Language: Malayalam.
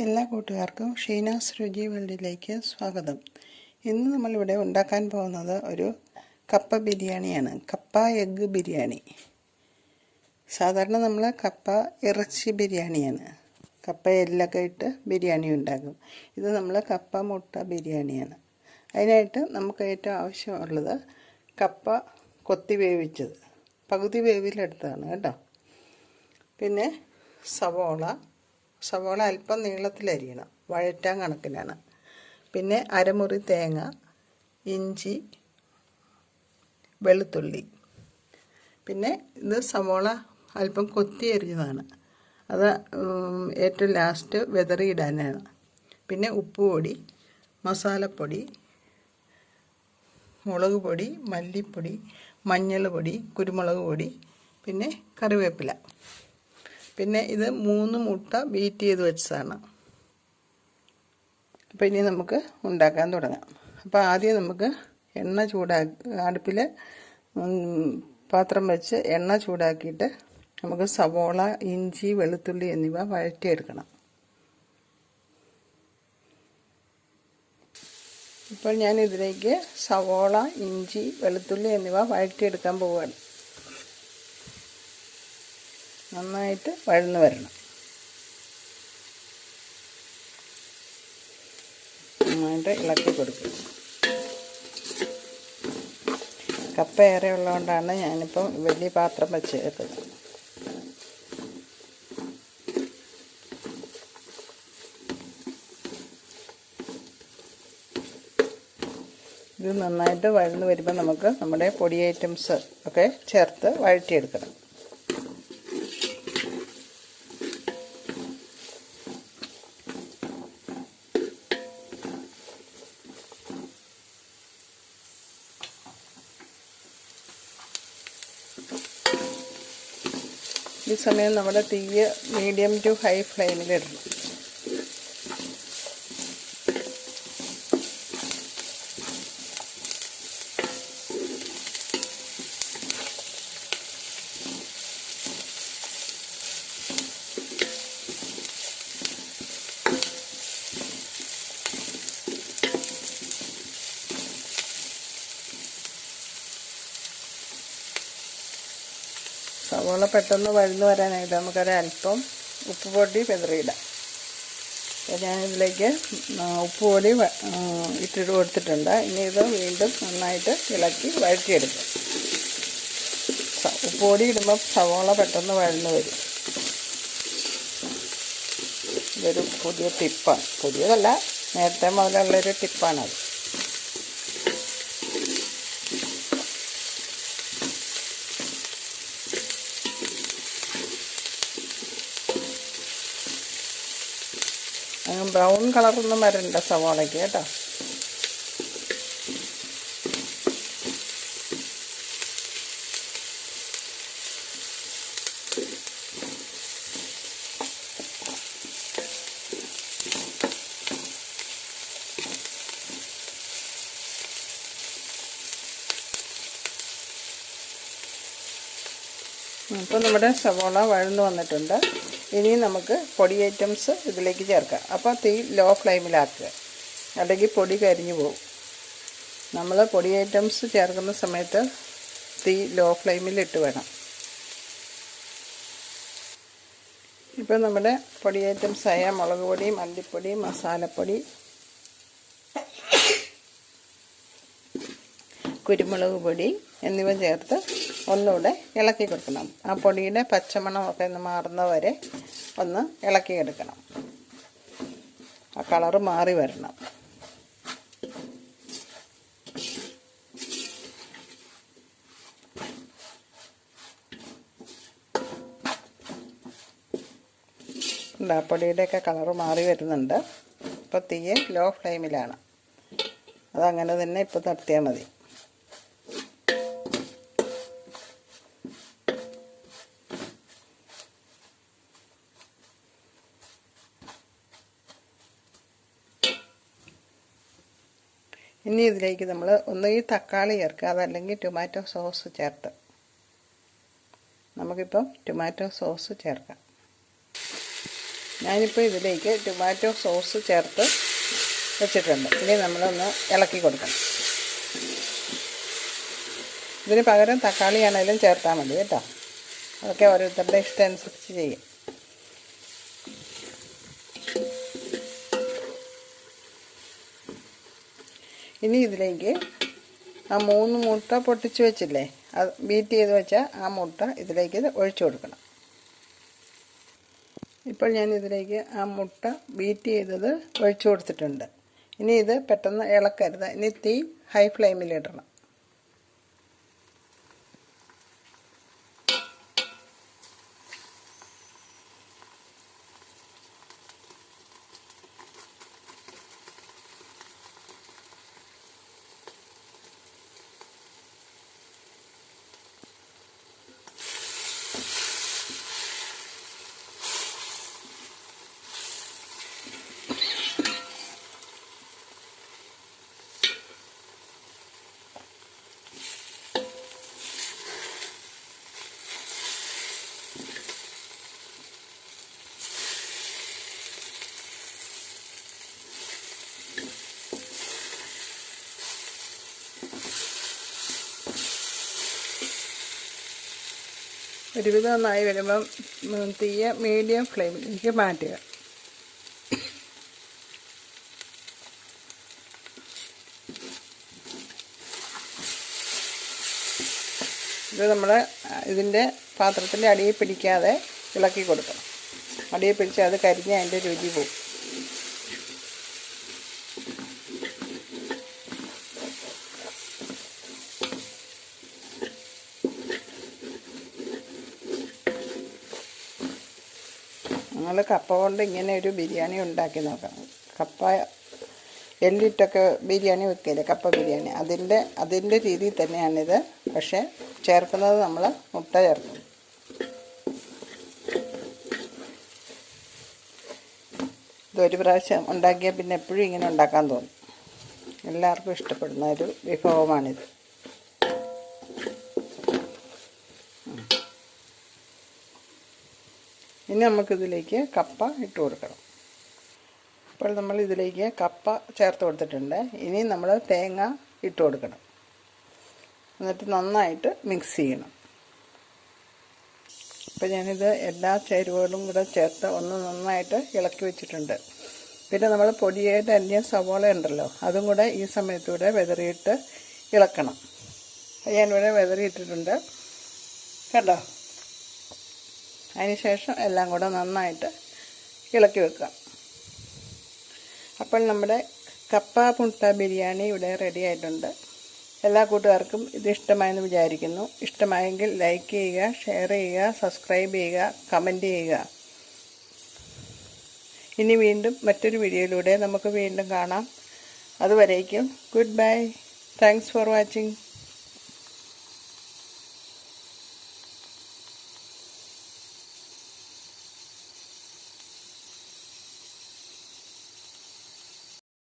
എല്ലാ കൂട്ടുകാർക്കും ഷീനാസ് രുചി വേൾഡിലേക്ക് സ്വാഗതം. ഇന്ന് നമ്മളിവിടെ ഉണ്ടാക്കാൻ പോകുന്നത് ഒരു കപ്പ ബിരിയാണിയാണ്. കപ്പ എഗ്ഗ് ബിരിയാണി. സാധാരണ നമ്മൾ കപ്പ ഇറച്ചി ബിരിയാണിയാണ്. കപ്പ എല്ലൊക്കെ ഇട്ട് ബിരിയാണി ഉണ്ടാക്കും. ഇത് നമ്മൾ കപ്പ മുട്ട ബിരിയാണിയാണ്. അതിനായിട്ട് നമുക്ക് ഏറ്റവും ആവശ്യമുള്ളത് കപ്പ കൊത്തി വേവിച്ചത്. പകുതി വേവിലെടുത്തതാണ് കേട്ടോ. പിന്നെ സവോള സവോള അല്പം നീളത്തിലരിയണം. വഴറ്റാൻ കണക്കിനാണ്. പിന്നെ അരമുറി തേങ്ങ ഇഞ്ചി വെളുത്തുള്ളി. പിന്നെ ഇത് സവോള അല്പം കൊത്തി എറിഞ്ഞതാണ് അത് ഏറ്റവും ലാസ്റ്റ് വെതറിയിടാനാണ്. പിന്നെ ഉപ്പുപൊടി മസാലപ്പൊടി മുളക് പൊടി മല്ലിപ്പൊടി മഞ്ഞൾ പൊടി കുരുമുളക് പൊടി പിന്നെ കറിവേപ്പില. പിന്നെ ഇത് മൂന്ന് മുട്ട ബീറ്റ് ചെയ്ത് വെച്ചതാണ്. അപ്പോൾ ഇനി നമുക്ക് ഉണ്ടാക്കാൻ തുടങ്ങാം. അപ്പോൾ ആദ്യം നമുക്ക് എണ്ണ ചൂടാ അടുപ്പിൽ പാത്രം വെച്ച് എണ്ണ ചൂടാക്കിയിട്ട് നമുക്ക് സവോള ഇഞ്ചി വെളുത്തുള്ളി എന്നിവ വഴറ്റിയെടുക്കണം. ഇപ്പോൾ ഞാൻ ഇതിലേക്ക് സവോള ഇഞ്ചി വെളുത്തുള്ളി എന്നിവ വഴറ്റിയെടുക്കാൻ പോവുകയാണ്. നന്നായിട്ട് വഴന്ന് വരണം. നന്നായിട്ട് ഇളക്കി കൊടുക്കും. കപ്പ ഏറെ ഉള്ളതുകൊണ്ടാണ് ഞാനിപ്പം വലിയ പാത്രം വെച്ചേക്കുന്നത്. ഇത് നന്നായിട്ട് വഴന്ന് വരുമ്പോൾ നമുക്ക് നമ്മുടെ പൊടി ഐറ്റംസ് ഒക്കെ ചേർത്ത് വഴറ്റിയെടുക്കണം. ഈ സമയം നമ്മുടെ തീയ് മീഡിയം ടു ഹൈ ഫ്ലെയിമിലിടണം സവോള പെട്ടെന്ന് വഴുന്ന് വരാനായിട്ട് നമുക്കൊരു അല്പം ഉപ്പ് പൊടി പെതറിയിടാം അപ്പോൾ ഞാനിതിലേക്ക് ഉപ്പ് പൊടി ഇട്ടിട്ട് കൊടുത്തിട്ടുണ്ട്. ഇനി ഇത് വീണ്ടും നന്നായിട്ട് ഇളക്കി വഴറ്റിയെടുക്കും. ഉപ്പ് പൊടി ഇടുമ്പോൾ സവോള പെട്ടെന്ന് വഴന്ന് വരും. ഇതൊരു പുതിയ ടിപ്പാണ്. പുതിയതല്ല നേരത്തെ മുതലുള്ളൊരു ടിപ്പാണത്. ബ്രൗൺ കളറൊന്നും വരണ്ട സവാളയ്ക്ക് കേട്ടോ. അപ്പോൾ നമ്മുടെ സവോള വഴന്നു വന്നിട്ടുണ്ട്. ഇനി നമുക്ക് പൊടി ഐറ്റംസ് ഇതിലേക്ക് ചേർക്കാം. അപ്പോൾ തീ ലോ ഫ്ലെയിമിലാക്കുക. അല്ലെങ്കിൽ പൊടി കരിഞ്ഞു പോകും. നമ്മൾ പൊടി ഐറ്റംസ് ചേർക്കുന്ന സമയത്ത് തീ ലോ ഫ്ലെയിമിലിട്ട് വേണം. ഇപ്പോൾ നമ്മുടെ പൊടി ഐറ്റംസായ മുളക് പൊടി മല്ലിപ്പൊടി മസാലപ്പൊടി കുരുമുളക് പൊടി എന്നിവ ചേർത്ത് ഒന്നുകൂടെ ഇളക്കി കൊടുക്കണം. ആ പൊടിയുടെ പച്ചമണമൊക്കെ ഒന്ന് മാറുന്ന വരെ ഒന്ന് ഇളക്കിയെടുക്കണം ആ കളറ് മാറി വരണം. ഉണ്ട്, പൊടിയുടെയൊക്കെ കളറ് മാറി വരുന്നുണ്ട്. ഇപ്പോൾ തീയെ ലോ ഫ്ലെയിമിലാണ്. അതങ്ങനെ തന്നെ ഇപ്പോൾ നിർത്തിയാൽ മതി. ഇനി ഇതിലേക്ക് നമ്മൾ ഒന്നുകിൽ തക്കാളി ചേർക്കുക. അതല്ലെങ്കിൽ ടൊമാറ്റോ സോസ് ചേർത്ത്. നമുക്കിപ്പം ടൊമാറ്റോ സോസ് ചേർക്കാം. ഞാനിപ്പോൾ ഇതിലേക്ക് ടൊമാറ്റോ സോസ് ചേർത്ത് വെച്ചിട്ടുണ്ട്. ഇനി നമ്മളൊന്ന് ഇളക്കി കൊടുക്കണം ഇതിന് പകരം തക്കാളി ആണെങ്കിലും ചേർത്താൽ മതി കേട്ടോ. അതൊക്കെ ഓരോരുത്തരുടെ ഇഷ്ടം അനുസരിച്ച് ചെയ്യും. ഇനി ഇതിലേക്ക് ആ മൂന്ന് മുട്ട പൊട്ടിച്ച് വെച്ചില്ലേ അത് ബീറ്റ് ചെയ്ത് വെച്ച ആ മുട്ട ഇതിലേക്ക് ഒഴിച്ചു കൊടുക്കണം. ഇപ്പോൾ ഞാൻ ഇതിലേക്ക് ആ മുട്ട ബീറ്റ് ചെയ്തത് ഒഴിച്ചു കൊടുത്തിട്ടുണ്ട്. ഇനി ഇത് പെട്ടെന്ന് ഇളക്കരുത്. ഇനി തീ ഹൈ ഫ്ലെയിമിൽ ഒരുവിധം നന്നായി വരുമ്പം തീയ മീഡിയം ഫ്ലെയിമിലേക്ക് മാറ്റുക. ഇത് നമ്മൾ ഇതിന്റെ പാത്രത്തിന്റെ അടിയിൽ പിടിക്കാതെ ഇളക്കി കൊടുക്കണം. അടിയിൽ പിടിച്ച് അത് കരിഞ്ഞ് അതിന്റെ രുചി പോകും. നമ്മൾ കപ്പ കൊണ്ട് ഇങ്ങനെ ഒരു ബിരിയാണി ഉണ്ടാക്കി നോക്കാം. കപ്പ എല്ലിട്ടൊക്കെ ബിരിയാണി വെക്കില്ലേ കപ്പ ബിരിയാണി. അതിന്റെ അതിന്റെ രീതിയിൽ തന്നെയാണിത്. പക്ഷേ ചേർക്കുന്നത് നമ്മൾ മുട്ട ചേർക്കും. ഇതൊരു പ്രാവശ്യം ഉണ്ടാക്കിയാൽ പിന്നെ എപ്പോഴും ഇങ്ങനെ ഉണ്ടാക്കാൻ തോന്നും. എല്ലാവർക്കും ഇഷ്ടപ്പെടുന്ന ഒരു വിഭവമാണിത്. ഇനി നമുക്കിതിലേക്ക് കപ്പ ഇട്ട് കൊടുക്കണം. അപ്പോൾ നമ്മൾ ഇതിലേക്ക് കപ്പ ചേർത്ത് കൊടുത്തിട്ടുണ്ട്. ഇനി നമ്മൾ തേങ്ങ ഇട്ട് കൊടുക്കണം. എന്നിട്ട് നന്നായിട്ട് മിക്സ് ചെയ്യണം. അപ്പോൾ ഞാനിത് എല്ലാ ചേരുവകളും കൂടെ ചേർത്ത് ഒന്ന് നന്നായിട്ട് ഇളക്കി വെച്ചിട്ടുണ്ട്. പിന്നെ നമ്മൾ പൊടിയായിട്ട് അന്യ സവോള ഉണ്ടല്ലോ അതും കൂടെ ഈ സമയത്തൂടെ വെതറിയിട്ട് ഇളക്കണം. ഞാനിവിടെ വെതറിയിട്ടിട്ടുണ്ട്. കണ്ടോ? അതിനുശേഷം എല്ലാം കൂടെ നന്നായിട്ട് ഇളക്കി വെക്കുക അപ്പോൾ നമ്മുടെ കപ്പ പുണ്ട ബിരിയാണി ഇവിടെ റെഡി ആയിട്ടുണ്ട്. എല്ലാ കൂട്ടുകാർക്കും ഇത് ഇഷ്ടമായെന്ന് വിചാരിക്കുന്നു. ഇഷ്ടമായെങ്കിൽ ലൈക്ക് ചെയ്യുക ഷെയർ ചെയ്യുക സബ്സ്ക്രൈബ് ചെയ്യുക കമന്റ് ചെയ്യുക. ഇനി വീണ്ടും മറ്റൊരു വീഡിയോയിലൂടെ നമുക്ക് വീണ്ടും കാണാം. അതുവരേക്കും good bye thanks for watching